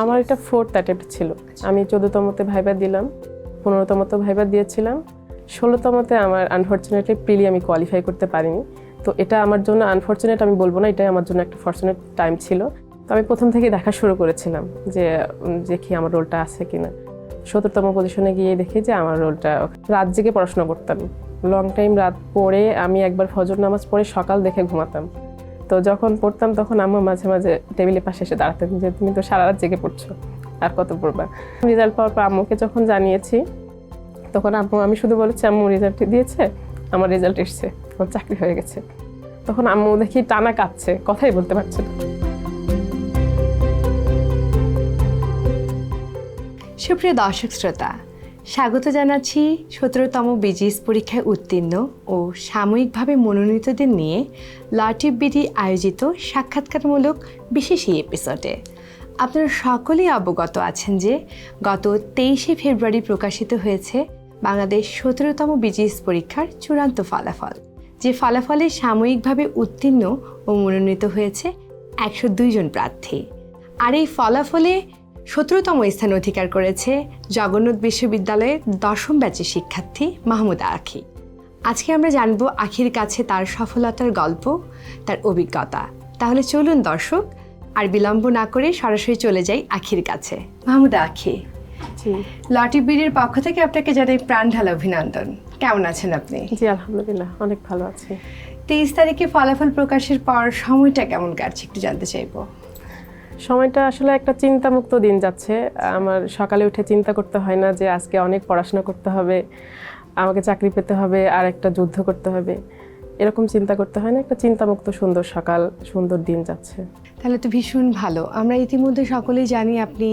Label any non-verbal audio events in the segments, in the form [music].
আমার এটা fourth attempt ছিল। আমি চোদ্দতমতে ভাইবা দিলাম পনেরোতমতে ভাইবা দিয়েছিলাম ষোলোতমতে আমার আনফর্চুনেটলি প্রিলি আমি কোয়ালিফাই করতে পারিনি। তো এটা আমার জন্য আনফর্চুনেট আমি বলব না, এটাই আমার জন্য একটা ফর্চুনেট টাইম ছিল। তো আমি প্রথম থেকে দেখা শুরু করেছিলাম যে দেখি আমার রোলটা আছে কিনা। সত্তরতম পজিশনে গিয়ে দেখি যে আমার রোলটা রাত জেগে পড়াশোনা করতাম। লং টাইম রাত পড়ে আমি একবার ফজর নামাজ পড়ে সকাল দেখে ঘুমাতাম। তো যখন পড়তাম তখন আম্মু মাঝে মাঝে টেবিলের পাশে এসে দাঁড়াতেন যে, তুমি তো সারা রাত জেগে পড়ছো, আর কত পড়বা? রেজাল্ট পাওয়ার পর আম্মুকে যখন জানিয়েছি, তখন আম্মু, আমি শুধু বলেছি, আম্মু রেজাল্ট দিয়েছে, আমার রেজাল্ট এসছে, আমার চাকরি হয়ে গেছে। তখন আম্মু দেখি টানা কাঁদছে, কথাই বলতে পারছে না। সুপ্রিয় দর্শক শ্রোতা স্বাগত জানাচ্ছি সতেরোতম বিজিএস পরীক্ষায় উত্তীর্ণ ও সাময়িকভাবে মনোনীতদের নিয়ে লটিভ বিডি আয়োজিত সাক্ষাৎকারমূলক বিশেষ এই এপিসোডে আপনারা সকলেই অবগত আছেন যে গত তেইশে ফেব্রুয়ারি প্রকাশিত হয়েছে বাংলাদেশ সতেরোতম বিজিএস পরীক্ষার চূড়ান্ত ফলাফল, যে ফলাফলে সাময়িকভাবে উত্তীর্ণ ও মনোনীত হয়েছে একশো জন প্রার্থী। আর এই ফলাফলে সতেরোতম স্থান অধিকার করেছে জগন্নাথ বিশ্ববিদ্যালয়ের দশম ব্যাচের শিক্ষার্থী মাহমুদা আখি। আজকে আমরা জানব আখির কাছে তার সফলতার গল্প তার অভিজ্ঞতা। তাহলে চলুন দর্শক আর বিলম্ব না করে সরাসরি চলে যাই আখির কাছে। মাহমুদা আখি জি। লটি বিডির পক্ষ থেকে আপনাকে জানাই প্রাণ ঢালা অভিনন্দন। কেমন আছেন আপনি? জি আলহামদুলিল্লাহ অনেক ভালো আছি। তেইশ তারিখে ফলাফল প্রকাশের পর সময়টা কেমন কাটছে একটু জানতে চাইব। সময়টা আসলে একটা চিন্তামুক্ত দিন যাচ্ছে। আমার সকালে উঠে চিন্তা করতে হয় না যে আজকে অনেক পড়াশোনা করতে হবে, আমাকে চাকরি পেতে হবে, আর একটা যুদ্ধ করতে হবে। এরকম চিন্তা করতে হয় না, একটা চিন্তামুক্ত, সুন্দর সকাল, সুন্দর দিন যাচ্ছে। তাহলে তো ভীষণ ভালো। আমরা ইতিমধ্যে সকলেই জানি আপনি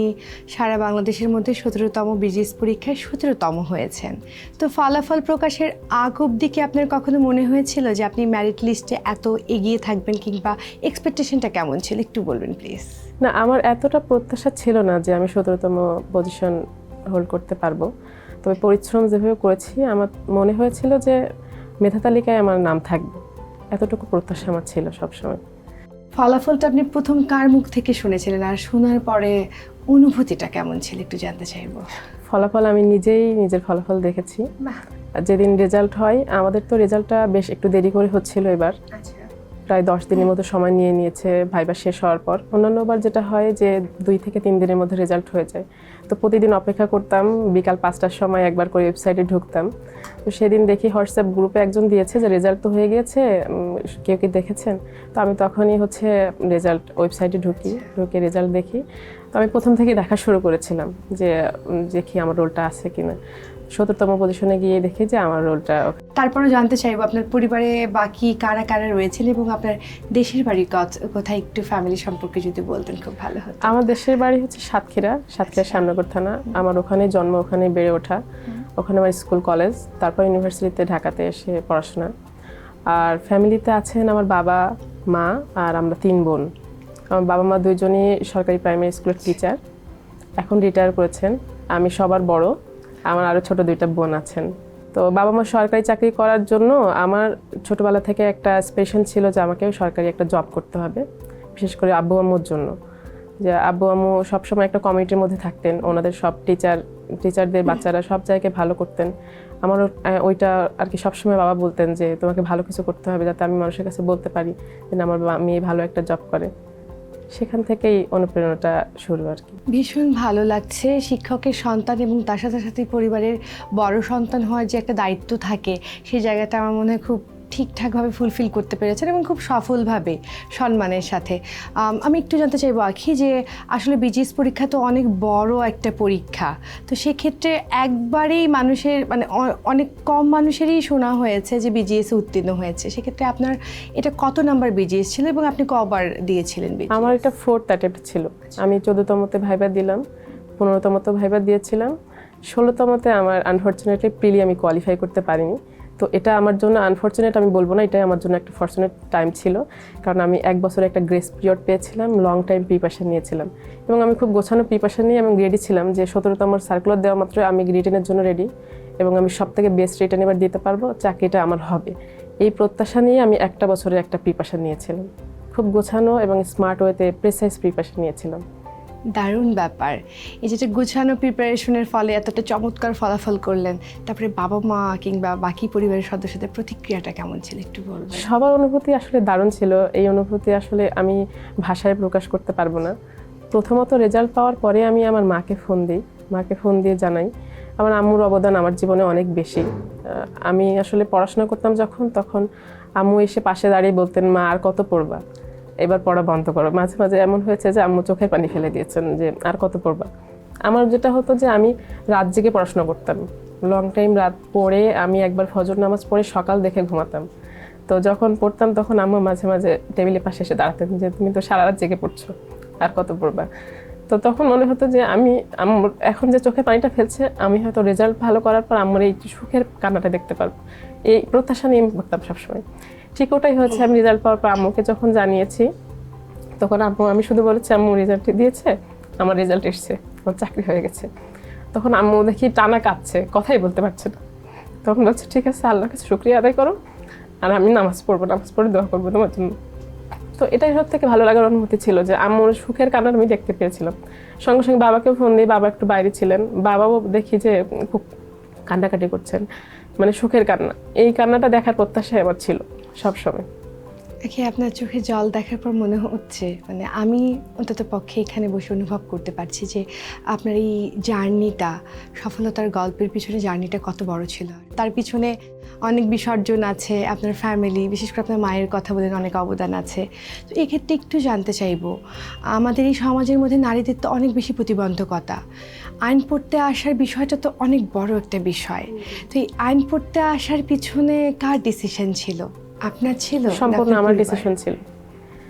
সারা বাংলাদেশের মধ্যে সতেরোতম বিজিএস পরীক্ষায় সতেরোতম হয়েছেন। তো ফলাফল প্রকাশের আগ অবধি কি আপনার কখনো মনে হয়েছিল যে আপনি ম্যারিট লিস্টে এত এগিয়ে থাকবেন কিংবা এক্সপেকটেশনটা কেমন ছিল? একটু বলবেন প্লিজ না আমার এতটা প্রত্যাশা ছিল না যে আমি সতেরোতম পজিশন হোল্ড করতে পারব। তবে পরিশ্রম যেভাবে করেছি আমার মনে হয়েছিল যে মেধা তালিকায় আমার নাম থাকবে। এতটুকু প্রত্যাশা আমার ছিল সবসময়। ফলাফলটা আপনি প্রথম কার মুখ থেকে শুনেছিলেন? আর শোনার পরে অনুভূতিটা কেমন ছিল একটু জানতে চাইব। ফলাফল আমি নিজেই নিজের ফলাফল দেখেছি। আর যেদিন রেজাল্ট হয় আমাদের তো রেজাল্টটা বেশ একটু দেরি করে হচ্ছিল এবার। আচ্ছা। প্রায় দশ দিনের মতো সময় নিয়ে নিয়েছে, ভাইবা শেষ হওয়ার পর। অন্যান্যবার যেটা হয় যে দুই থেকে তিন দিনের মধ্যে রেজাল্ট হয়ে যায়। তো প্রতিদিন অপেক্ষা করতাম, বিকাল পাঁচটার সময় একবার করে ওয়েবসাইটে ঢুকতাম। তো সেদিন দেখি হোয়াটসঅ্যাপ গ্রুপে একজন দিয়েছে যে রেজাল্ট তো হয়ে গিয়েছে কেউ কি দেখেছেন? তো আমি তখনই হচ্ছে রেজাল্ট ওয়েবসাইটে ঢুকি, ঢুকে রেজাল্ট দেখি। তো আমি প্রথম থেকেই দেখা শুরু করেছিলাম যে দেখি আমার রোলটা আছে কিনা। সত্তরতম পজিশনে গিয়ে দেখি যে আমার রোলটা তারপরে জানতে চাইব আপনার পরিবারে বাকি কারা কারা রয়েছেন এবং আপনার দেশের বাড়ি কোথায় একটু ফ্যামিলি সম্পর্কে যদি বলতেন খুব ভালো হতো। আমার দেশের বাড়ি হচ্ছে সাতক্ষীরা সাতক্ষীরা শ্যামনগর থানা। আমার ওখানে জন্ম ওখানে বেড়ে ওঠা। ওখানে আমার স্কুল কলেজ। তারপর ইউনিভার্সিটিতে ঢাকাতে এসে পড়াশোনা। আর ফ্যামিলিতে আছেন আমার বাবা মা আর আমরা তিন বোন। আমার বাবা মা দুইজনই সরকারি প্রাইমারি স্কুলের টিচার এখন রিটায়ার করেছেন। আমি সবার বড়। আমার আরও ছোট দুইটা বোন আছেন। তো বাবা মা সরকারি চাকরি করার জন্য আমার ছোটবেলা থেকে একটা স্পেশাল ছিল যে আমাকেও সরকারি একটা জব করতে হবে, বিশেষ করে আব্বু আম্মুর জন্য। যে আব্বু আম্মু সবসময় একটা কমিটির মধ্যে থাকতেন, ওনাদের সব টিচার টিচারদের বাচ্চারা সব জায়গায় ভালো করতেন। আমারও ওইটা আর কি সবসময় বাবা বলতেন যে তোমাকে ভালো কিছু করতে হবে যাতে আমি মানুষের কাছে বলতে পারি যে আমার মেয়ে ভালো একটা জব করে। সেখান থেকেই অনুপ্রেরণাটা শুরু আর কি। ভীষণ ভালো লাগছে। শিক্ষকের সন্তান এবং তার সাথে সাথে পরিবারের বড় সন্তান হওয়ার যে একটা দায়িত্ব থাকে, সেই জায়গাটা আমার মনে হয় খুব ঠিকঠাকভাবে ফুলফিল করতে পেরেছেন এবং খুব সফলভাবে সম্মানের সাথে। আমি একটু জানতে চাইব, আখি, যে আসলে বিজিএস পরীক্ষা তো অনেক বড় একটা পরীক্ষা। তো সেক্ষেত্রে একবারেই মানুষের মানে অনেক কম মানুষেরই শোনা হয়েছে যে বিজিএস উত্তীর্ণ হয়েছে। সেক্ষেত্রে আপনার এটা কত নাম্বার বিজিএস ছিল এবং আপনি কবার দিয়েছিলেন আমার এটা ফোর্থ অ্যাটেম্প্ট ছিল। আমি চোদ্দতমতে ভাইবা দিলাম পনেরোতমতে ভাইবা দিয়েছিলাম ষোলোতমতে আমার আনফর্চুনেটলি প্রিলি আমি কোয়ালিফাই করতে পারিনি। তো এটা আমার জন্য আনফর্চুনেট আমি বলব না, এটাই আমার জন্য একটা ফর্চুনেট টাইম ছিল। কারণ আমি এক বছর একটা গ্রেস পিরিয়ড পেয়েছিলাম লং টাইম প্রিপারেশন নিয়েছিলাম। এবং আমি খুব গোছানো প্রিপারেশন নিয়ে আমি রেডি ছিলাম যে সতেরোতম সার্কুলার দেওয়া মাত্র আমি রিটেনের জন্য রেডি এবং আমি সব থেকে বেস্ট রিটার্ন এবার দিতে পারব, চাকরিটা আমার হবে। এই প্রত্যাশা নিয়ে আমি একটা বছরের একটা প্রিপারেশন নিয়েছিলাম। খুব গোছানো এবং স্মার্ট ওয়েতে প্রেসাইজ প্রিপারেশন নিয়েছিলাম। দারুণ ব্যাপার। এই যেটা গুছানো প্রিপারেশনের ফলে এতটা চমৎকার ফলাফল করলেন, তারপরে বাবা মা কিংবা বাকি পরিবারের সদস্যদের প্রতিক্রিয়াটা কেমন ছিল একটু বলবেন? সবার অনুভূতি আসলে দারুণ ছিল। এই অনুভূতি আসলে আমি ভাষায় প্রকাশ করতে পারব না। প্রথমত রেজাল্ট পাওয়ার পরে আমি আমার মাকে ফোন দিই। মাকে ফোন দিয়ে জানাই, আমার আম্মুর অবদান আমার জীবনে অনেক বেশি। আমি আসলে পড়াশোনা করতাম যখন, তখন আম্মু এসে পাশে দাঁড়িয়ে বলতেন, মা, আর কত পড়বা? এবার পড়া বন্ধ করো। মাঝে মাঝে এমন হয়েছে যে আম্মু চোখের পানি ফেলে দিয়েছেন যে আর কত পড়বা। আমার যেটা হতো যে আমি রাত জেগে পড়াশোনা করতাম। লং টাইম রাত পড়ে আমি একবার ফজর নামাজ পড়ে সকাল দেখে ঘুমাতাম। তো যখন পড়তাম তখন আম্মু মাঝে মাঝে টেবিলের পাশে এসে দাঁড়াতেন যে তুমি তো সারা রাত জেগে পড়ছো, আর কত পড়বা। তো তখন মনে হতো যে আমি, আম্মুর এখন যে চোখে পানিটা ফেলছে, আমি হয়তো রেজাল্ট ভালো করার পর আম্মুর এই সুখের কান্নাটা দেখতে পারব। এই প্রত্যাশা নিয়ে আমি পড়তাম সবসময়। ঠিক ওটাই হচ্ছে আমি রেজাল্ট পাওয়ার পর আম্মুকে যখন জানিয়েছি, তখন আম্মু, আমি শুধু বলেছি, আম্মু রেজাল্ট দিয়েছে, আমার রেজাল্ট এসছে, আমার চাকরি হয়ে গেছে। তখন আম্মু দেখি টানা কাঁদছে, কথাই বলতে পারছে না। তখন বলছে, ঠিক আছে, আল্লাহর কাছে শুক্রিয়া আদায় করো, আর আমি নামাজ পড়ব, নামাজ পড়ে দোয়া করব তোমার জন্য। তো এটাই সব থেকে ভালো লাগার অনুভূতি ছিল যে আম্মুর সুখের কান্না আমি দেখতে পেয়েছিলাম। সঙ্গে সঙ্গে বাবাকেও ফোন দিই বাবা একটু বাইরে ছিলেন। বাবাও দেখি যে খুব কান্নাকাটি করছেন মানে সুখের কান্না। এই কান্নাটা দেখার প্রত্যাশাই আমার ছিল। সবসময় দেখি আপনার চোখে জল দেখার পর মনে হচ্ছে মানে আমি অন্তত পক্ষে এখানে বসে অনুভব করতে পারছি যে আপনার এই জার্নিটা, সফলতার গল্পের পিছনে জার্নিটা কত বড় ছিল। তার পিছনে অনেক বিসর্জন আছে, আপনার ফ্যামিলি বিশেষ করে আপনার মায়ের কথা বলেন অনেক অবদান আছে। তো এক্ষেত্রে একটু জানতে চাইব, আমাদের এই সমাজের মধ্যে নারীদের তো অনেক বেশি প্রতিবন্ধকতা। আইন পড়তে আসার বিষয়টা তো অনেক বড় একটা বিষয়। তো এই আইন পড়তে আসার পিছনে কার ডিসিশন ছিল? আপনার ছিল? সম্পূর্ণ আমার ডিসিশন ছিল।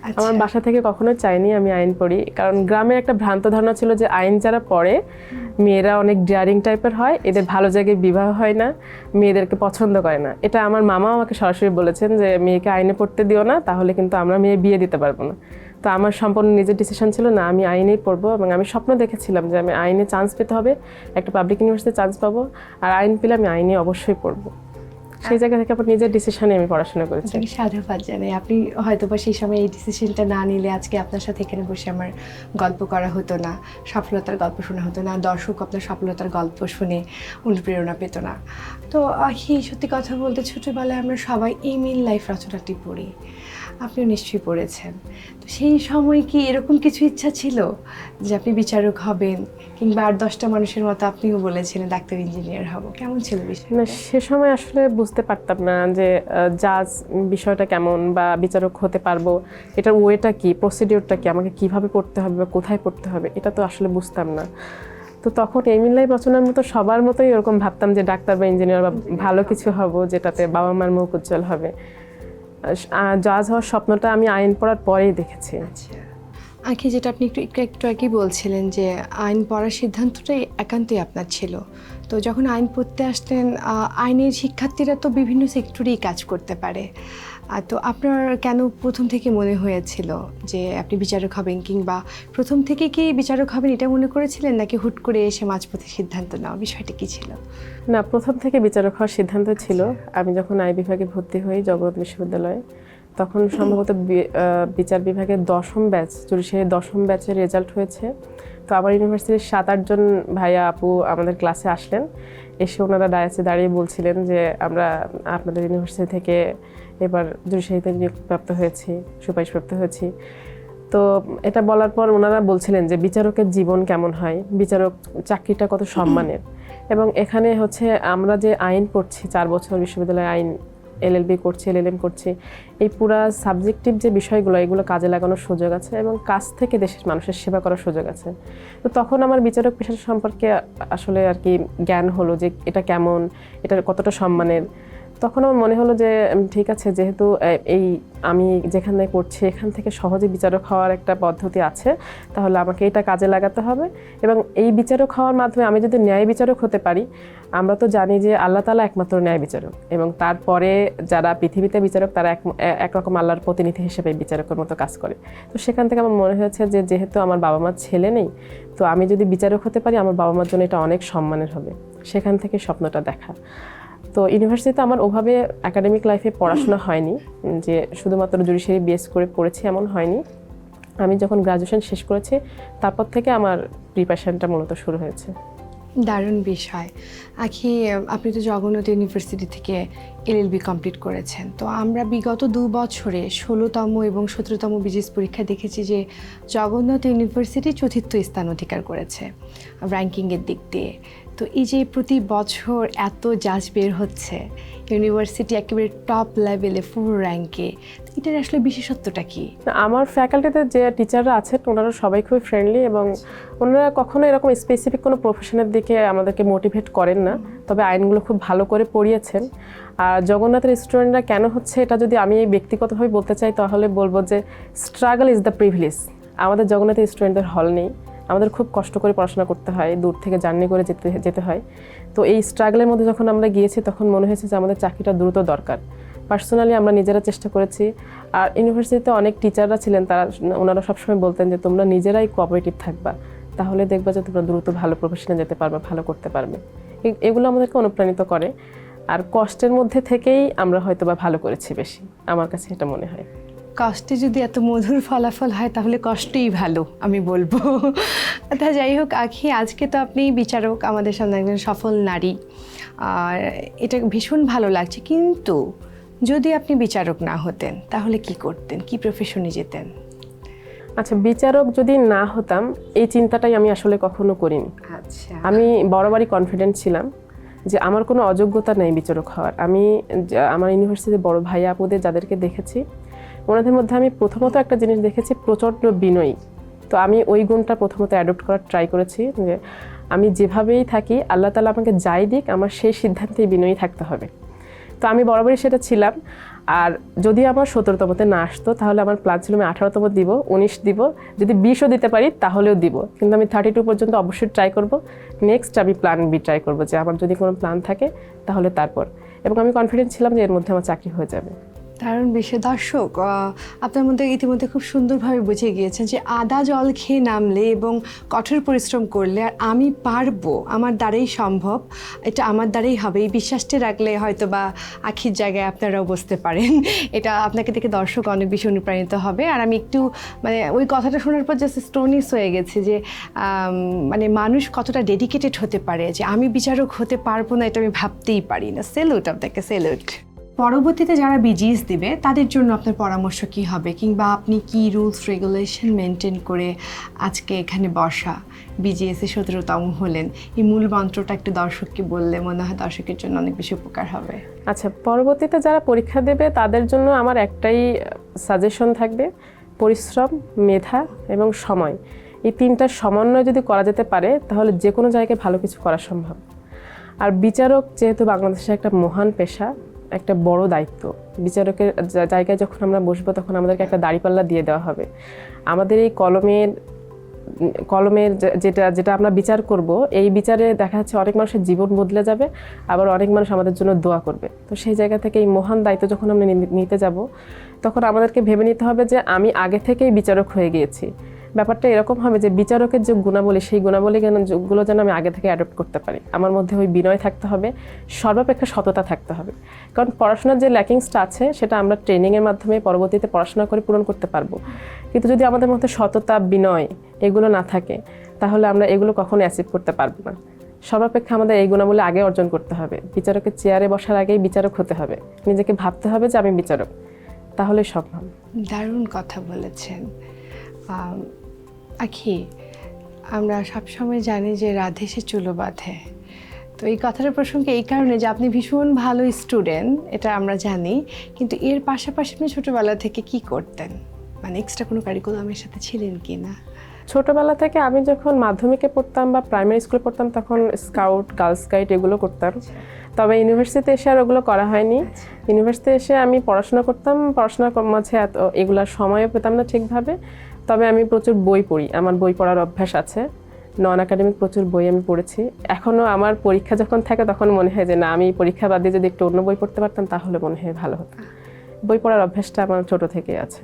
আচ্ছা। আমার বাসা থেকে কখনো চাইনি আমি আইন পড়ি কারণ গ্রামের একটা ভ্রান্ত ধারণা ছিল যে আইন যারা পড়ে মেয়েরা অনেক ডিয়ারিং টাইপের হয় এদের ভালো জায়গায় বিবাহ হয় না মেয়েদেরকে পছন্দ করে না। এটা আমার মামাও আমাকে সরাসরি বলেছেন যে মেয়েকে আইনে পড়তে দিও না তাহলে কিন্তু আমরা মেয়ে বিয়ে দিতে পারব না। তো আমার সম্পূর্ণ নিজের ডিসিশন ছিল না আমি আইনেই পড়ব। এবং আমি স্বপ্ন দেখেছিলাম যে আমি আইনে চান্স পেতে হবে একটা পাবলিক ইউনিভার্সিটি চান্স পাবো আর আইন পেলে আমি আইনে অবশ্যই পড়ব। সেই জায়গা থেকে আপনার নিজের ডিসিশনে আমি পড়াশোনা করেছি। সাধুবাদ জানাই আপনি হয়তো বা সেই সময় এই ডিসিশনটা না নিলে আজকে আপনার সাথে এখানে বসে আমার গল্প করা হতো না, সফলতার গল্প শোনা হতো না, দর্শক আপনার সফলতার গল্প শুনে অনুপ্রেরণা পেত না। তো সত্যি কথা বলতে ছোটোবেলায় আমরা সবাই এই মিল লাইফ রচনাটি পড়ি। আপনিও নিশ্চয়ই পড়েছেন। তো সেই সময় কি এরকম কিছু ইচ্ছা ছিল যে আপনি বিচারক হবেন কিংবা আর দশটা মানুষের মতো আপনিও বলেছিলেন ডাক্তার ইঞ্জিনিয়ার হব? কেমন ছিল না বিষয়টা সে সময় আসলে বুঝতে পারতাম না যে জাজ বিষয়টা কেমন বা বিচারক হতে পারব। এটার ওয়েটা কি প্রসিডিওরটা কি, আমাকে কীভাবে পড়তে হবে বা কোথায় পড়তে হবে, এটা তো আসলে বুঝতাম না। তো তখন এমিলাই রচনার মতো সবার মতোই ওরকম ভাবতাম যে, ডাক্তার বা ইঞ্জিনিয়ার বা ভালো কিছু হব যেটাতে বাবা মার মুখ উজ্জ্বল হবে। জাজ হওয়ার স্বপ্নটা আমি আইন পড়ার পরেই দেখেছি। আখি আঁকি যেটা আপনি একটু একটু আগেই বলছিলেন যে, আইন পড়ার সিদ্ধান্তটাই একান্তই আপনার ছিল। তো যখন আইন পড়তে আসতেন আইনের শিক্ষার্থীরা তো বিভিন্ন সেক্টরেই কাজ করতে পারে। আর তো আপনার কেন প্রথম থেকে মনে হয়েছিল যে আপনি বিচারক হবেন কিংবা প্রথম থেকে কি বিচারক হবেন এটা মনে করেছিলেন নাকি হুট করে এসে মাঝপথে সিদ্ধান্ত নেওয়া? বিষয়টা কি ছিল? না প্রথম থেকে বিচারক হওয়ার সিদ্ধান্ত ছিল। আমি যখন আই বিভাগে ভর্তি হই জগন্নাথ বিশ্ববিদ্যালয়ে তখন সম্ভবত বিচার বিভাগের দশম ব্যাচ জুডিশিয়ারি দশম ব্যাচের রেজাল্ট হয়েছে। তো আমার ইউনিভার্সিটির সাত আটজন ভাইয়া আপু আমাদের ক্লাসে আসলেন। এসে ওনারা ডায়াসে দাঁড়িয়ে বলছিলেন যে আমরা আপনাদের ইউনিভার্সিটি থেকে এবার জুডিশিয়ারিতে নিয়োগপ্রাপ্ত হয়েছি, সুপারিশপ্রাপ্ত হয়েছি। তো এটা বলার পর ওনারা বলছিলেন যে বিচারকের জীবন কেমন হয়, বিচারক চাকরিটা কত সম্মানের। এবং এখানে হচ্ছে আমরা যে আইন পড়ছি, চার বছর বিশ্ববিদ্যালয়ে আইন এলএলবি করছি এলএলএম করছি, এই পুরা সাবজেক্টিভ যে বিষয়গুলো, এগুলো কাজে লাগানোর সুযোগ আছে এবং কাজ থেকে দেশের মানুষের সেবা করার সুযোগ আছে। তো তখন আমার বিচারক পেশা সম্পর্কে আসলে আর কি জ্ঞান হলো যে এটা কেমন, এটা কতটা সম্মানের। তখন আমার মনে হলো যে ঠিক আছে, যেহেতু এই আমি যেখানে করছি, এখান থেকে সহজে বিচারক হওয়ার একটা পদ্ধতি আছে, তাহলে আমাকে এটা কাজে লাগাতে হবে। এবং এই বিচারক হওয়ার মাধ্যমে আমি যদি ন্যায় বিচারক হতে পারি, আমরা তো জানি যে আল্লাহ তালা একমাত্র ন্যায় বিচারক। এবং তারপরে যারা পৃথিবীতে বিচারক, তারা এক একরকম আল্লাহর প্রতিনিধি হিসেবে বিচারকের মতো কাজ করে। তো সেখান থেকে আমার মনে হয়েছে যে, যেহেতু আমার বাবা মার ছেলে নেই, তো আমি যদি বিচারক হতে পারি, আমার বাবা মার জন্য এটা অনেক সম্মানের হবে। সেখান থেকে স্বপ্নটা দেখা। তো ইউনিভার্সিটিতে আমার ওভাবে একাডেমিক লাইফে পড়াশোনা হয়নি, যে শুধুমাত্র জুডিশিয়ারি বেস করে পড়েছি এমন হয়নি। আমি যখন গ্রাজুয়েশন শেষ করেছি, তারপর থেকে আমার প্রিপারেশনটা মূলত শুরু হয়েছে। দারুণ বিষয়। আখি, আপনি তো জগন্নাথ ইউনিভার্সিটি থেকে এলএলবি কমপ্লিট করেছেন। তো আমরা বিগত দু বছরে ষোলোতম এবং সতেরোতম বিজিএস পরীক্ষা দেখেছি যে জগন্নাথ ইউনিভার্সিটি চতুর্থ স্থান অধিকার করেছে র্যাঙ্কিংয়ের দিক দিয়ে। তো এই যে প্রতি বছর এত জাজ বের হচ্ছে ইউনিভার্সিটি একেবারে টপ লেভেলে ফুল র্যাঙ্কে এটার আসলে বিশেষত্বটা কি? আমার ফ্যাকাল্টিতে যে টিচাররা আছেন, ওনারা সবাই খুবই ফ্রেন্ডলি এবং ওনারা কখনো এরকম স্পেসিফিক কোনো প্রফেশনের দিকে আমাদেরকে মোটিভেট করেন না, তবে আইনগুলো খুব ভালো করে পড়িয়েছেন। আর জগন্নাথের স্টুডেন্টরা কেন হচ্ছে, এটা যদি আমি ব্যক্তিগতভাবে বলতে চাই, তাহলে বলব যে স্ট্রাগল ইজ দ্য প্রিভিলেজ আমাদের জগন্নাথের স্টুডেন্টদের হল নেই। আমাদের খুব কষ্ট করে পড়াশোনা করতে হয়, দূর থেকে জার্নি করে যেতে যেতে হয়। তো এই স্ট্রাগলের মধ্যে যখন আমরা গিয়েছি, তখন মনে হয়েছে যে আমাদের চাকরিটা দ্রুত দরকার। পার্সোনালি আমরা নিজেরা চেষ্টা করেছি। আর ইউনিভার্সিটিতে অনেক টিচাররা ছিলেন, তারা ওনারা সবসময় বলতেন যে, তোমরা নিজেরাই কোঅপারেটিভ থাকবা। তাহলে দেখবা যে তোমরা দ্রুত ভালো প্রফেশনে যেতে পারবে, ভালো করতে পারবে। এগুলো আমাদেরকে অনুপ্রাণিত করে। আর কষ্টের মধ্যে থেকেই আমরা হয়তো বা ভালো করেছি বেশি, আমার কাছে এটা মনে হয়। কষ্টে যদি এত মধুর ফলাফল হয় তাহলে কষ্টই ভালো আমি বলব। তা যাই হোক আখি আজকে তো আপনি বিচারক আমাদের সামনে একজন সফল নারী। আর এটা ভীষণ ভালো লাগছে কিন্তু যদি আপনি বিচারক না হতেন তাহলে কি করতেন? কি প্রফেশনে যেতেন? আচ্ছা বিচারক যদি না হতাম এই চিন্তাটাই আমি আসলে কখনো করিনি। আচ্ছা। আমি বরাবরই কনফিডেন্ট ছিলাম যে আমার কোনো অযোগ্যতা নেই বিচারক হওয়ার। আমি আমার ইউনিভার্সিটিতে বড় ভাই আপুদের যাদেরকে দেখেছি ওনাদের মধ্যে আমি প্রথমত একটা জিনিস দেখেছি, প্রচণ্ড বিনয়ী। তো আমি ওই গুণটা প্রথমত অ্যাডপ্ট করার ট্রাই করেছি যে আমি যেভাবেই থাকি, আল্লাহ তালা আমাকে যাই দিক, আমার সেই সিদ্ধান্তেই বিনয়ী থাকতে হবে। তো আমি বরাবরই সেটা ছিলাম। আর যদি আমার সতেরোতমতে না আসতো, তাহলে আমার প্ল্যান ছিল আমি আঠারোতম দিব, উনিশ দিব, যদি বিশও দিতে পারি, তাহলেও দিব। কিন্তু আমি থার্টি টু পর্যন্ত অবশ্যই ট্রাই করব। নেক্সট আমি প্ল্যান বি ট্রাই করব যে আমার যদি কোনো প্ল্যান থাকে, তাহলে তারপর। এবং আমি কনফিডেন্ট ছিলাম যে এর মধ্যে আমার চাকরি হয়ে যাবে। দারুণ বিষয়। দর্শক আপনার মধ্যে ইতিমধ্যে খুব সুন্দরভাবে বুঝে গিয়েছেন যে আদা জল খেয়ে নামলে এবং কঠোর পরিশ্রম করলে আর আমি পারব, আমার দ্বারাই সম্ভব, এটা আমার দ্বারাই হবে। এই বিশ্বাসটি রাখলে হয়তো বা আখির জায়গায় আপনারাও বসতে পারেন। [laughs] এটা আপনাকে দেখে দর্শক অনেক বেশি অনুপ্রাণিত হবে। আর আমি একটু মানে ওই কথাটা শোনার পর জাস্ট স্টোনিস হয়ে গেছে যে মানে মানুষ কতটা ডেডিকেটেড হতে পারে, যে আমি বিচারক হতে পারব না এটা আমি ভাবতেই পারি না। সেলুট আপনাকে সেলুট পরবর্তীতে যারা বিজিএস দিবে, তাদের জন্য আপনার পরামর্শ কি হবে? কিংবা আপনি কি রুলস, রেগুলেশন মেনটেন করে আজকে এখানে বসা বিজিএস সতেরোতম হলেন? এই মূল মন্ত্রটা একটু দর্শককে বললে মনে হয় দর্শকের জন্য অনেক বেশি উপকার হবে। আচ্ছা পরবর্তীতে যারা পরীক্ষা দেবে, তাদের জন্য আমার একটাই সাজেশন থাকবে, পরিশ্রম, মেধা এবং সময়। এই তিনটার সমন্বয় যদি করা যেতে পারে, তাহলে যে কোনো জায়গায় ভালো কিছু করা সম্ভব। আর বিচারক যেহেতু বাংলাদেশের একটা মহান পেশা একটা বড় দায়িত্ব। বিচারকের জায়গায় যখন আমরা বসবো তখন আমাদেরকে একটা দাড়িপাল্লা দিয়ে দেওয়া হবে। আমাদের এই কলমের কলমের যেটা যেটা আমরা বিচার করব, এই বিচারে দেখা যাচ্ছে অনেক মানুষের জীবন বদলে যাবে, আবার অনেক মানুষ আমাদের জন্য দোয়া করবে। তো সেই জায়গা থেকে এই মহান দায়িত্ব যখন আমরা নিতে যাব, তখন আমাদেরকে ভেবে নিতে হবে যে আমি আগে থেকেই বিচারক হয়ে গিয়েছি। ব্যাপারটা এরকম হবে যে বিচারকের যে গুণাবলী, সেই গুণাবলী যেন- গুলো যেন আমি আগে থেকে অ্যাডপ্ট করতে পারি। আমার মধ্যে ওই বিনয় থাকতে হবে, সর্বাপেক্ষা সততা থাকতে হবে। কারণ পড়াশোনার যে ল্যাকিংসটা আছে, সেটা আমরা ট্রেনিংয়ের মাধ্যমে পরবর্তীতে পড়াশোনা করে পূরণ করতে পারব। কিন্তু যদি আমাদের মধ্যে সততা, বিনয় এগুলো না থাকে, তাহলে আমরা এগুলো কখনো অ্যাচিভ করতে পারব না। সর্বাপেক্ষা আমাদের এই গুণাবলী আগে অর্জন করতে হবে। বিচারকের চেয়ারে বসার আগেই বিচারক হতে হবে। নিজেকে ভাবতে হবে যে আমি বিচারক। তাহলে সম্ভব। দারুণ কথা বলেছেন। আখি আমরা সবসময় জানি যে রাধে সে চুলো বাঁধে। তো এই কথাটার প্রসঙ্গে এই কারণে যে আপনি ভীষণ ভালো স্টুডেন্ট এটা আমরা জানি কিন্তু এর পাশাপাশি আপনি ছোটোবেলা থেকে কি করতেন? মানে এক্সট্রা কোনো কারিকুলামের সাথে ছিলেন কি না? ছোটবেলা থেকে আমি যখন মাধ্যমিকে পড়তাম বা প্রাইমারি স্কুলে পড়তাম তখন স্কাউট গার্লস গাইড এগুলো করতাম। তবে ইউনিভার্সিটিতে এসে আর ওগুলো করা হয়নি। ইউনিভার্সিটিতে এসে আমি পড়াশোনা করতাম পড়াশোনার মাঝে এত এগুলার সময়ও পেতাম না ঠিকভাবে। তবে আমি প্রচুর বই পড়ি আমার বই পড়ার অভ্যাস আছে। নন একাডেমিক প্রচুর বই আমি পড়েছি। এখনও আমার পরীক্ষা যখন থাকে তখন মনে হয় যে না আমি পরীক্ষা বাদ দিয়ে যদি একটু অন্য বই পড়তে পারতাম তাহলে মনে হয় ভালো হতো। বই পড়ার অভ্যাসটা আমার ছোট থেকেই আছে।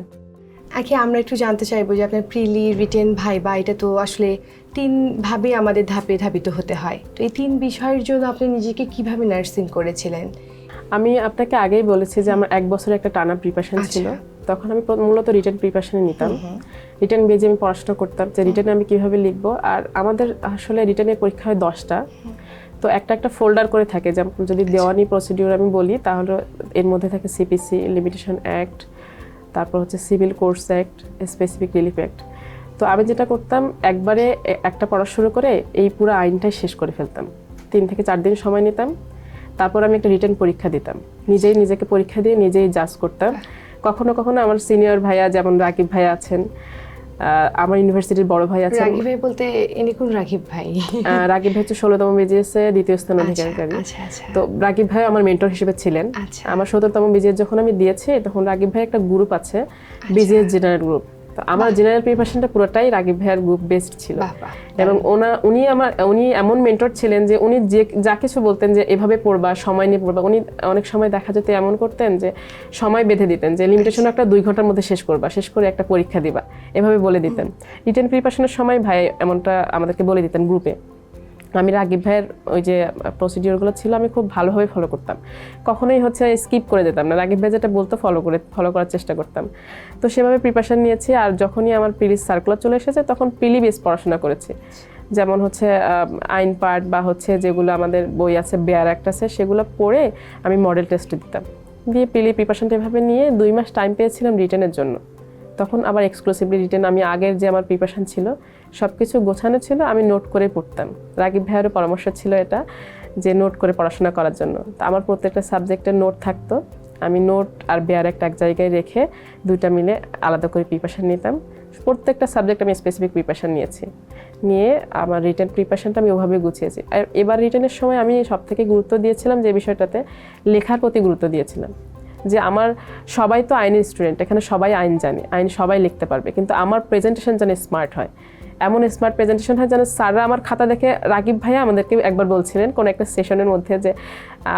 আগে আমরা একটু জানতে চাইব যে আপনার প্রিলি রিটেন ভাই বা এটা তো আসলে তিন ভাবে আমাদের ধাপে ধাপিত হতে হয়। তো এই তিন বিষয়ের জন্য আপনি নিজেকে কীভাবে নার্সিং করেছিলেন? আমি আপনাকে আগেই বলেছি যে আমার এক বছরের একটা টানা প্রিপারেশন ছিল। আচ্ছা। তখন আমি মূলত রিটার্ন প্রিপারেশনে নিতাম। রিটার্ন বেজে আমি পড়াশোনা করতাম যে রিটার্নে আমি কীভাবে লিখব। আর আমাদের আসলে রিটার্নের পরীক্ষা হয় দশটা। তো একটা একটা ফোল্ডার করে থাকে যেমন যদি দেওয়ানি প্রসিডিউর আমি বলি তাহলে এর মধ্যে থাকে সিপিসি লিমিটেশন অ্যাক্ট তারপর হচ্ছে civil course act specific relief act তো আমি যেটা করতাম একবারে একটা পড়া শুরু করে এই পুরো আইনটাই শেষ করে ফেলতাম। তিন থেকে চার দিন সময় নিতাম। তারপর আমি একটা রিটার্ন পরীক্ষা দিতাম। নিজেই নিজেকে পরীক্ষা দিয়ে নিজেই জাজ করতাম। কখনো কখনো আমার সিনিয়র ভাইয়া যেমন রাকিব ভাই আছেন আমার ইউনিভার্সিটির বড় ভাই আছেন। রাকিব ভাই বলতে ইনি কোন রাকিব ভাই? রাকিব ভাই হচ্ছে ষোলোতম বিজিএসে দ্বিতীয় স্থান আচ্ছা অধিকারী আচ্ছা আচ্ছা। তো রাকিব ভাই আমার মেন্টর হিসেবে ছিলেন। আমার সতেরোতম বিজিএস যখন আমি দিয়েছি তখন রাকিব ভাই একটা গ্রুপ আছে বিজিএস জেনারেল গ্রুপ তো আমার জেনারেল প্রিপারেশনটা পুরোটাই রাগিব ভাইয়ার গ্রুপ বেস্ট ছিল। এবং ওনা উনি আমার উনি এমন মেন্টর ছিলেন যে উনি যে যা কিছু বলতেন যে এভাবে পড়বা সময় নিয়ে পড়বা উনি অনেক সময় দেখা যেত এমন করতেন যে সময় বেঁধে দিতেন যে লিমিটেশন একটা দুই ঘণ্টার মধ্যে শেষ করবা শেষ করে একটা পরীক্ষা দিবা। এভাবে বলে দিতেন। রিটেন প্রিপারেশনের সময় ভাই এমনটা আমাদেরকে বলে দিতেন গ্রুপে আমি রাগিব ভাইয়ের ওই যে প্রসিডিওরগুলো ছিল, আমি খুব ভালোভাবে ফলো করতাম। কখনোই হচ্ছে স্কিপ করে যেতাম না। রাগিব ভাই যেটা বলতো ফলো করে ফলো করার চেষ্টা করতাম। তো সেভাবে প্রিপারেশন নিয়েছি আর যখনই আমার প্রিলিজ সার্কুলার চলে এসেছে, তখন পিলি বেস পড়াশোনা করেছি। যেমন হচ্ছে আইন পার্ট বা হচ্ছে যেগুলো আমাদের বই আছে বেয়ার অ্যাক্ট আছে, সেগুলো পড়ে আমি মডেল টেস্ট দিতাম। দিয়ে পিলি প্রিপারেশনটা এভাবে নিয়ে দুই মাস টাইম পেয়েছিলাম রিটার্নের জন্য। তখন আবার এক্সক্লুসিভলি রিটেন আমি আগের যে আমার প্রিপারেশন ছিল সব কিছু গোছানো ছিল, আমি নোট করে পড়তাম। রাগিব ভাইয়েরও পরামর্শ ছিল এটা, যে নোট করে পড়াশোনা করার জন্য। তো আমার প্রত্যেকটা সাবজেক্টের নোট থাকতো। আমি নোট আর বেয়ার একটা এক জায়গায় রেখে দুইটা মিলে আলাদা করে প্রিপারেশান নিতাম। প্রত্যেকটা সাবজেক্ট আমি স্পেসিফিক প্রিপারেশান নিয়েছি। নিয়ে আমার রিটার্ন প্রিপারেশনটা আমি ওভাবে গুছিয়েছি। আর এবার রিটার্নের সময় আমি সব থেকে গুরুত্ব দিয়েছিলাম যে বিষয়টাতে লেখার প্রতি গুরুত্ব দিয়েছিলাম। যে আমার সবাই তো আইনের স্টুডেন্ট এখানে সবাই আইন জানে, আইন সবাই লিখতে পারবে। কিন্তু আমার প্রেজেন্টেশন যেন স্মার্ট হয়। এমন স্মার্ট প্রেজেন্টেশন হয় যেন স্যাররা আমার খাতা দেখে রাকিব ভাইয়া আমাদেরকে একবার বলছিলেন কোনো একটা সেশনের মধ্যে যে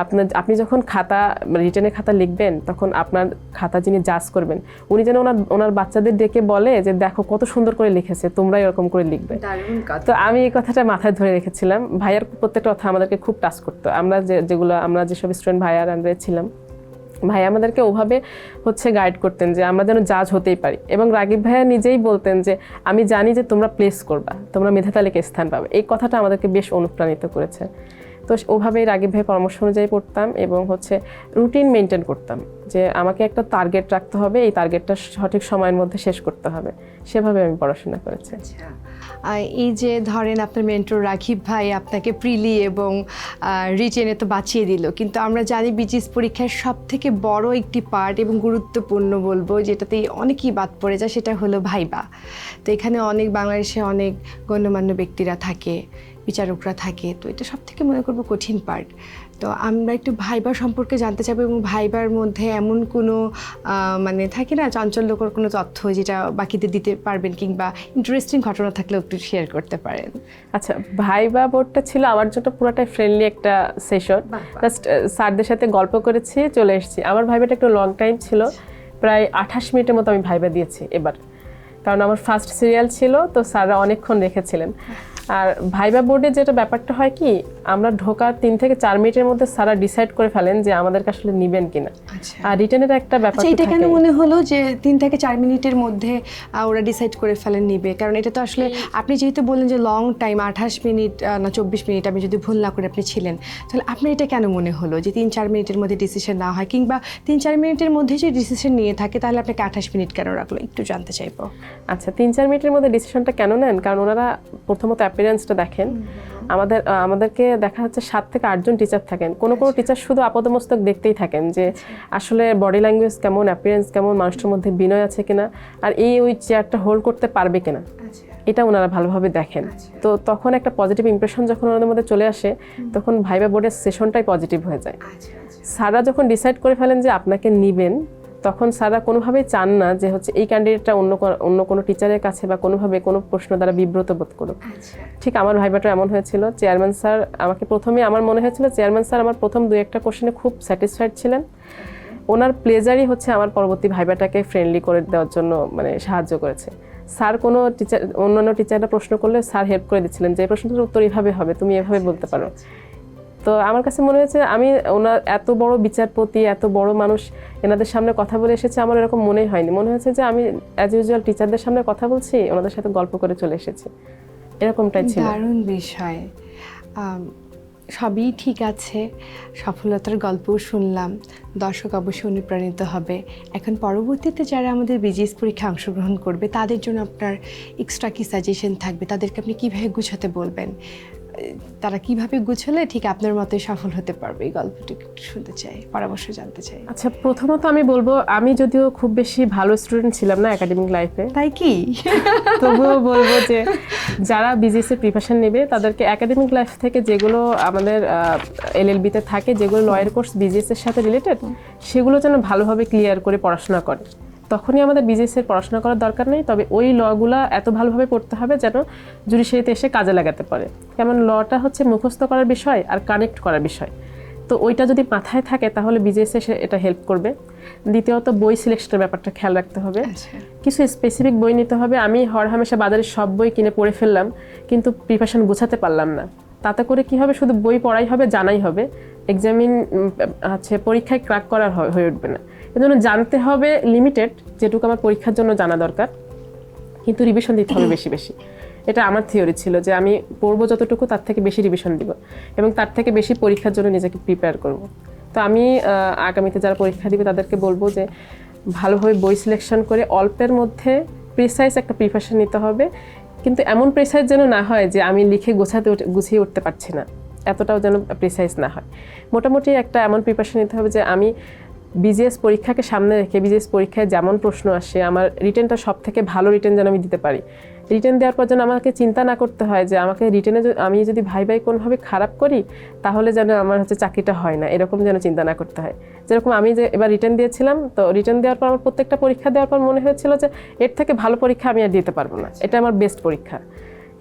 আপনার আপনি যখন খাতা রিটেনের খাতা লিখবেন তখন আপনার খাতা যিনি জাজ করবেন উনি যেন ওনার ওনার বাচ্চাদের ডেকে বলে যে দেখো কত সুন্দর করে লিখেছে তোমরা এরকম করে লিখবে। তো আমি এই কথাটা মাথায় ধরে রেখেছিলাম। ভাইয়ার প্রত্যেকটা কথা আমাদেরকে খুব টাচ করতো। আমরা যে যেগুলো আমরা যেসব স্টুডেন্ট ভাইয়ার আন্ডারে ছিলাম ভাই আমাদেরকে ওভাবে হচ্ছে গাইড করতেন যে আমরা যেন জাজ হতেই পারি। এবং রাগিব ভাইয়া নিজেই বলতেন যে, আমি জানি যে তোমরা প্লেস করবা, তোমরা মেধা স্থান পাবে। এই কথাটা আমাদেরকে বেশ অনুপ্রাণিত করেছে। তো ওভাবেই রাগিব ভাই পরামর্শ অনুযায়ী পড়তাম এবং হচ্ছে রুটিন মেনটেন করতাম যে, আমাকে একটা টার্গেট রাখতে হবে, এই টার্গেটটা সঠিক সময়ের মধ্যে শেষ করতে হবে। সেভাবে আমি পড়াশোনা করেছি। আচ্ছা। এই যে ধরেন আপনার মেন্টর রাখিব ভাই আপনাকে প্রিলি এবং রিটেনে তো বাঁচিয়ে দিল। কিন্তু আমরা জানি বিজিএস পরীক্ষার সব থেকে বড় একটি পার্ট এবং গুরুত্বপূর্ণ বলব যেটাতে অনেকই বাদ পড়ে যায়, সেটা হলো ভাইবা। তো এখানে অনেক বাংলাদেশে অনেক গণ্যমান্য ব্যক্তিরা থাকে, বিচারকরা থাকে। তো এটা সব থেকে মনে করব কঠিন পার্ট। তো আমরা একটু ভাইবার সম্পর্কে জানতে চাইব এবং ভাইবার মধ্যে এমন কোনো মানে থাকে না চাঞ্চল্যকর কোনো তথ্য যেটা বাকিদের দিতে পারবেন কিংবা ইন্টারেস্টিং ঘটনা থাকলেও একটু শেয়ার করতে পারেন? আচ্ছা ভাইবা বোর্ডটা ছিল আমার জন্য পুরোটাই ফ্রেন্ডলি একটা সেশন। জাস্ট স্যারদের সাথে গল্প করেছি চলে এসেছি। আমার ভাইবাটা একটু লং টাইম ছিল প্রায় আঠাশ মিনিটের মতো আমি ভাইবা দিয়েছি এবার। কারণ আমার ফার্স্ট সিরিয়াল ছিল তো স্যাররা অনেকক্ষণ রেখেছিলেন। আর ভাইবা বোর্ডে যেটা ব্যাপারটা হয় কি আমরা ঢোকার তিন থেকে চার মিনিটের মধ্যে সারা ডিসাইড করে ফেলেন যে আমাদেরকে আসলে নিবেন কিনা। আচ্ছা। আর রিটেনের একটা ব্যাপার আচ্ছা এটা কেন মনে হলো যে তিন থেকে চার মিনিটের মধ্যে ওরা ডিসাইড করে ফেলেন নিবে? কারণ এটা তো আসলে আপনি যেহেতু বললেন যে লং টাইম আঠাশ মিনিট না চব্বিশ মিনিট আমি যদি ভুল না করে আপনি ছিলেন তাহলে আপনার এটা কেন মনে হলো যে তিন চার মিনিটের মধ্যে ডিসিশন না হয়? কিংবা তিন চার মিনিটের মধ্যে যে ডিসিশন নিয়ে থাকে তাহলে আপনাকে আঠাশ মিনিট কেন রাখল? একটু জানতে চাইব। আচ্ছা তিন চার মিনিটের মধ্যে ডিসিশনটা কেন নেন? কারণ ওনারা প্রথমত অ্যাপিয়ারেন্সটা দেখেন। আমাদের আমাদেরকে দেখা যাচ্ছে সাত থেকে আটজন টিচার থাকেন। কোনো কোনো টিচার শুধু আপাদমস্তক দেখতেই থাকেন যে আসলে বডি ল্যাঙ্গুয়েজ কেমন অ্যাপিয়ারেন্স কেমন মানুষটার মধ্যে বিনয় আছে কিনা আর এই ওই চেয়ারটা হোল্ড করতে পারবে কিনা। এটা ওনারা ভালোভাবে দেখেন। তো তখন একটা পজিটিভ ইমপ্রেশন যখন ওনাদের মধ্যে চলে আসে তখন ভাইবা বোর্ডের সেশনটাই পজিটিভ হয়ে যায়। স্যাররা যখন ডিসাইড করে ফেলেন যে আপনাকে নিবেন তখন স্যাররা কোনোভাবেই চান না যে হচ্ছে এই ক্যান্ডিডেটটা অন্য অন্য কোনো টিচারের কাছে বা কোনোভাবে কোনো প্রশ্ন দ্বারা বিব্রত বোধ করুক। ঠিক আমার ভাইবাটা এমন হয়েছিল। চেয়ারম্যান স্যার আমাকে প্রথমে আমার মনে হয়েছিল চেয়ারম্যান স্যার আমার প্রথম দু একটা কোশ্চেনে খুব স্যাটিসফাইড ছিলেন। ওনার প্লেজারই হচ্ছে আমার পরবর্তী ভাইবাটাকে ফ্রেন্ডলি করে দেওয়ার জন্য মানে সাহায্য করেছে। স্যার কোনো টিচার অন্যান্য টিচাররা প্রশ্ন করলে স্যার হেল্প করে দিচ্ছিলেন যে প্রশ্নটার উত্তর এভাবে হবে তুমি এভাবে বলতে পারো। তো আমার কাছে মনে হয়েছে, আমি ওনার এত বড় বিচারপতি, এত বড় মানুষ, এনাদের সামনে কথা বলে এসেছে, আমার এরকম মনেই হয়নি। মনে হয়েছে যে আমি অ্যাজ ইউজুয়াল টিচারদের সামনে কথা বলছি, ওনাদের সাথে গল্প করে চলে এসেছি। এরকমটাই ছিল। দারুণ বিষয়। সবই ঠিক আছে, সফলতার গল্পও শুনলাম, দর্শক অবশ্যই অনুপ্রাণিত হবে। এখন পরবর্তীতে যারা আমাদের বিজিএস পরীক্ষায় অংশগ্রহণ করবে, তাদের জন্য আপনার এক্সট্রা কি সাজেশন থাকবে? তাদেরকে আপনি কীভাবে গুছাতে বলবেন? তারা কীভাবে গুছলে ঠিক আপনার মতোই সফল হতে পারবে এই গল্পটি শুনতে চাই পরামর্শ জানতে চাই। আচ্ছা প্রথমত আমি বলব আমি যদিও খুব বেশি ভালো স্টুডেন্ট ছিলাম না একাডেমিক লাইফে তাই কি? তবুও বলব যে যারা বিজিএস এর প্রিপারেশন নেবে তাদেরকে একাডেমিক লাইফ থেকে যেগুলো আমাদের এলএলবিতে থাকে যেগুলো লয়ের কোর্স বিজিএস এর সাথে রিলেটেড সেগুলো যেন ভালোভাবে ক্লিয়ার করে পড়াশোনা করে। তখনই আমাদের বিজিএস এর পড়াশোনা করার দরকার নেই তবে ওই লগুলা এত ভালোভাবে পড়তে হবে যেন জুডিশিয়ারিতে এসে কাজে লাগাতে পারে। যেমন লটা হচ্ছে মুখস্থ করার বিষয় আর কানেক্ট করার বিষয়। তো ওইটা যদি মাথায় থাকে তাহলে বিজিএস এ এটা হেল্প করবে। দ্বিতীয়ত বই সিলেকশনের ব্যাপারটা খেয়াল রাখতে হবে। আচ্ছা। কিছু স্পেসিফিক বই নিতে হবে। আমি হর হামেশা বাজারে সব বই কিনে পড়ে ফেললাম কিন্তু প্রিপারেশন গোছাতে পারলাম না। তাতে করে কি হবে? শুধু বই পড়াই হবে জানাই হবে। এক্সামিন আছে পরীক্ষায় ক্র্যাক করার হয়ে উঠবে না। এজন্য জানতে হবে লিমিটেড যেটুকু আমার পরীক্ষার জন্য জানা দরকার। কিন্তু রিভিশন দিতে হবে বেশি বেশি। এটা আমার থিওরি ছিল যে আমি পড়ব যতটুকু, তার থেকে বেশি রিভিশন দিব এবং তার থেকে বেশি পরীক্ষার জন্য নিজেকে প্রিপেয়ার করব। তো আমি আগামীতে যারা পরীক্ষা দিবে তাদেরকে বলব যে ভালোভাবে বই সিলেকশন করে অল্পের মধ্যে প্রিসাইজ একটা প্রিপারেশন নিতে হবে। কিন্তু এমন প্রিসাইজ যেন না হয় যে আমি লিখে গোছাতে গুছিয়ে উঠতে পারছি না। এতটাও যেন প্রিসাইজ না হয়। মোটামুটি একটা এমন প্রিপারেশন নিতে হবে যে আমি বিজিএস পরীক্ষাকে সামনে রেখে বিজিএস পরীক্ষায় যেমন প্রশ্ন আসে, আমার রিটেনটা সব থেকে ভালো রিটেন যেন আমি দিতে পারি। রিটেন দেওয়ার পর যেন আমাকে চিন্তা না করতে হয় যে আমাকে রিটেনে আমি যদি ভাই ভাই কোনোভাবে খারাপ করি, তাহলে যেন আমার হচ্ছে চাকরিটা হয় না, এরকম যেন চিন্তা না করতে হয়। যেরকম আমি যে এবার রিটেন দিয়েছিলাম, তো রিটেন দেওয়ার পর আমার প্রত্যেকটা পরীক্ষা দেওয়ার পর মনে হয়েছিল যে এর থেকে ভালো পরীক্ষা আমি আর দিতে পারব না, এটা আমার বেস্ট পরীক্ষা।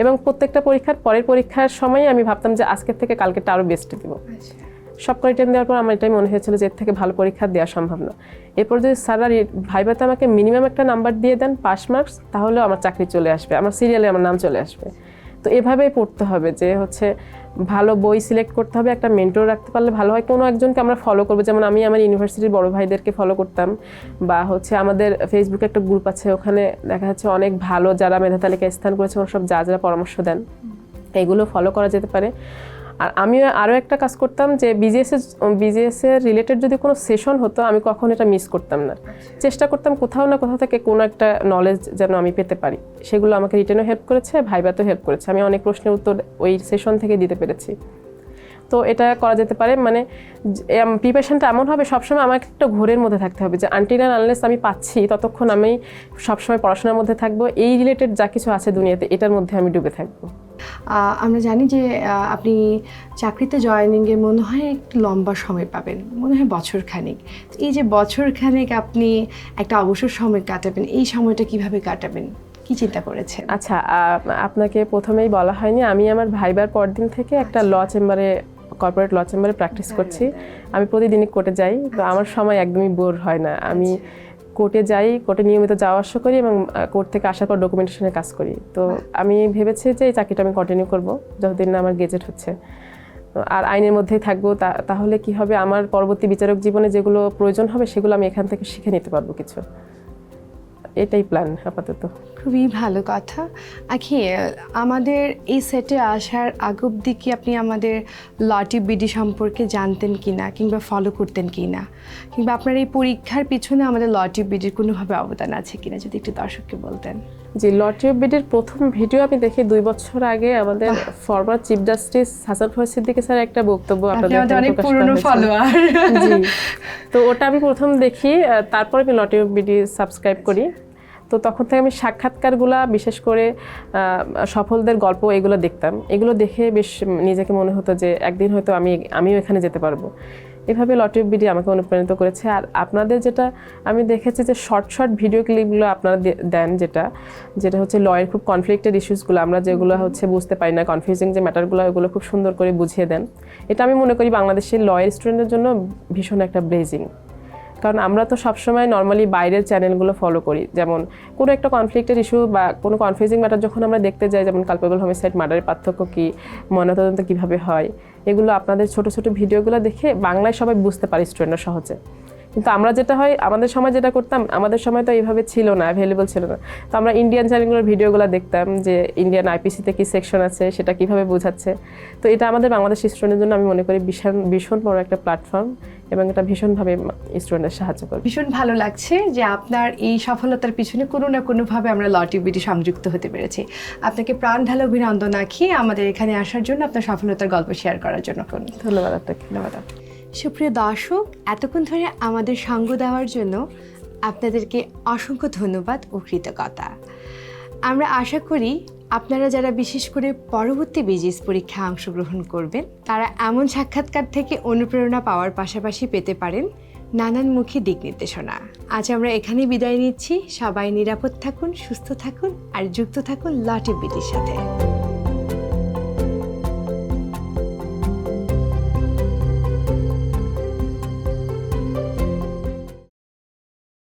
এবং প্রত্যেকটা পরীক্ষার পরের পরীক্ষার সময় আমি ভাবতাম যে আজকের থেকে কালকেটা আরও বেস্ট দিব। আচ্ছা। সব রিটার্ন দেওয়ার পর আমার এটাই মনে হয়েছিল যে এর থেকে ভালো পরীক্ষা দেওয়া সম্ভব না। এরপর যদি স্যাররা ভাইভাতে আমাকে মিনিমাম একটা নাম্বার দিয়ে দেন পাস মার্কস তাহলেও আমার চাকরি চলে আসবে আমার সিরিয়ালে আমার নাম চলে আসবে। তো এভাবেই পড়তে হবে যে হচ্ছে ভালো বই সিলেক্ট করতে হবে একটা মেন্টর রাখতে পারলে ভালো হয়। কোনো একজনকে আমরা ফলো করব যেমন আমি আমার ইউনিভার্সিটির বড় ভাইদেরকে ফলো করতাম বা হচ্ছে আমাদের ফেসবুকে একটা গ্রুপ আছে ওখানে দেখা যাচ্ছে অনেক ভালো যারা মেধা তালিকায় স্থান করেছে ওরা সব যা যারা পরামর্শ দেন এগুলো ফলো করা যেতে পারে। আর আমি আরও একটা কাজ করতাম যে বিজিএস এর বিজিএস এর রিলেটেড যদি কোনো সেশন হতো, আমি কখন এটা মিস করতাম না। চেষ্টা করতাম কোথাও না কোথাও থেকে কোনো একটা নলেজ যেন আমি পেতে পারি। সেগুলো আমাকে রিটেনও হেল্প করেছে ভাইবাতেও হেল্প করেছে। আমি অনেক প্রশ্নের উত্তর ওই সেশন থেকে দিতে পেরেছি। তো এটা করা যেতে পারে মানে প্রিপারেশনটা এমন হবে, সবসময় আমাকে একটা ঘোরের মধ্যে থাকতে হবে যে আনটিল আনলেস আমি পাচ্ছি, ততক্ষণ আমি সবসময় পড়াশোনার মধ্যে থাকব। এই রিলেটেড যা কিছু আছে দুনিয়াতে, এটার মধ্যে আমি ডুবে থাকব। আমরা জানি যে আপনি চাকরিতে জয়েনিংয়ে মনে হয় একটু লম্বা সময় পাবেন মনে হয় বছর খানিক এই যে বছর খানিক আপনি একটা অবসর সময় কাটাবেন এই সময়টা কীভাবে কাটাবেন? কি চিন্তা করেছেন? আচ্ছা আপনাকে প্রথমেই বলা হয়নি আমি আমার ভাইবার পরদিন থেকে একটা ল চেম্বারে কর্পোরেট ল চেম্বারে প্র্যাকটিস করছি। আমি প্রতিদিনই কোর্টে যাই তো আমার সময় একদমই বোর হয় না। আমি কোর্টে যাই কোর্টে নিয়মিত যাওয়া আসা করি এবং কোর্ট থেকে আসার পর ডকুমেন্টেশনের কাজ করি। তো আমি ভেবেছি যে এই চাকরিটা আমি কন্টিনিউ করব যতদিন না আমার গেজেট হচ্ছে। আর আইনের মধ্যেই থাকব তা- তাহলে কি হবে? আমার পরবর্তী বিচারক জীবনে যেগুলো প্রয়োজন হবে সেগুলো আমি এখান থেকে শিখে নিতে পারব কিছু। এটাই প্ল্যান আপাতত। খুবই ভালো কথা। আখি আমাদের এই সেটে আসার আগ অব্দি কি আপনি আমাদের লটি বিডি সম্পর্কে জানতেন কি না কিংবা ফলো করতেন কি না কিংবা আপনার এই পরীক্ষার পিছনে আমাদের লটি বিডির কোনোভাবে অবদান আছে কিনা যদি একটু দর্শককে বলতেন? জি লটারি বিডির প্রথম ভিডিও আমি দেখি দুই বছর আগে আমাদের former chief justice Hasan Foez Siddique sir একটা বক্তব্য আপনি আপনাদের অনেক পুরনো ফলোয়ার জি তো ওটা আমি প্রথম দেখি তারপর তারপরে আমি লটারি বিডি সাবস্ক্রাইব করি। তো তখন থেকে আমি সাক্ষাৎকারগুলা, বিশেষ করে সফলদের গল্প এগুলো দেখতাম। এগুলো দেখে বেশ নিজেকে মনে হতো যে একদিন হয়তো আমি, আমিও এখানে যেতে পারব। এভাবে লটারি বিডি আমাকে অনুপ্রাণিত করেছে। আর আপনাদের যেটা আমি দেখেছি যে শর্ট শর্ট ভিডিও ক্লিপগুলো আপনারা দেন যেটা যেটা হচ্ছে লয়ের খুব কনফ্লিক্টেড ইস্যুসগুলো আমরা যেগুলো হচ্ছে বুঝতে পারি না কনফিউজিং যে ম্যাটারগুলো ওগুলো খুব সুন্দর করে বুঝিয়ে দেন। এটা আমি মনে করি বাংলাদেশের লয়ের স্টুডেন্টের জন্য ভীষণ একটা ব্লেজিং কারণ আমরা তো সবসময় নর্মালি বাইরের চ্যানেলগুলো ফলো করি। যেমন কোনো একটা কনফ্লিক্টের ইস্যু বা কোনো কনফিউজিং ম্যাটার যখন আমরা দেখতে যাই, যেমন কালপেবল হোমিসাইড মার্ডারের পার্থক্য কী, ময়নাতদন্ত কীভাবে হয়, এগুলো আপনাদের ছোট ছোট ভিডিওগুলো দেখে বাংলায় সবাই বুঝতে পারে স্টুডেন্টরা সহজে। কিন্তু আমরা যেটা হয়, আমাদের সময় যেটা করতাম, আমাদের সময় তো এইভাবে ছিল না অ্যাভেলেবল ছিল না। তো আমরা ইন্ডিয়ান চ্যানেলগুলোর ভিডিওগুলো দেখতাম যে ইন্ডিয়ান আইপিসিতে কী সেকশন আছে, সেটা কীভাবে বোঝাচ্ছে। তো এটা আমাদের বাংলাদেশ স্টুডেন্টের জন্য আমি মনে করি ভীষণ ভীষণ বড় একটা প্ল্যাটফর্ম এবং এটা ভীষণভাবে স্টুডেন্টদের সাহায্য করবে। ভীষণ ভালো লাগছে যে আপনার এই সফলতার পিছনে কোনো না কোনোভাবে আমরা ল টিভিটি সংযুক্ত হতে পেরেছি। আপনাকে প্রাণ ঢালা অভিনন্দন আঁকি আমাদের এখানে আসার জন্য আপনার সফলতার গল্প শেয়ার করার জন্য ধন্যবাদ আপনাকে। ধন্যবাদ। সুপ্রিয় দর্শক এতক্ষণ ধরে আমাদের সঙ্গ দেওয়ার জন্য আপনাদেরকে অসংখ্য ধন্যবাদ ও কৃতজ্ঞতা। আমরা আশা করি আপনারা যারা বিশেষ করে পরবর্তী বিজিএস পরীক্ষায় অংশগ্রহণ করবেন, তারা এমন সাক্ষাৎকার থেকে অনুপ্রেরণা পাওয়ার পাশাপাশি পেতে পারেন নানানমুখী দিক নির্দেশনা। আজ আমরা এখানেই বিদায় নিচ্ছি। সবাই নিরাপদ থাকুন, সুস্থ থাকুন, আর যুক্ত থাকুন লটিভিটির সাথে।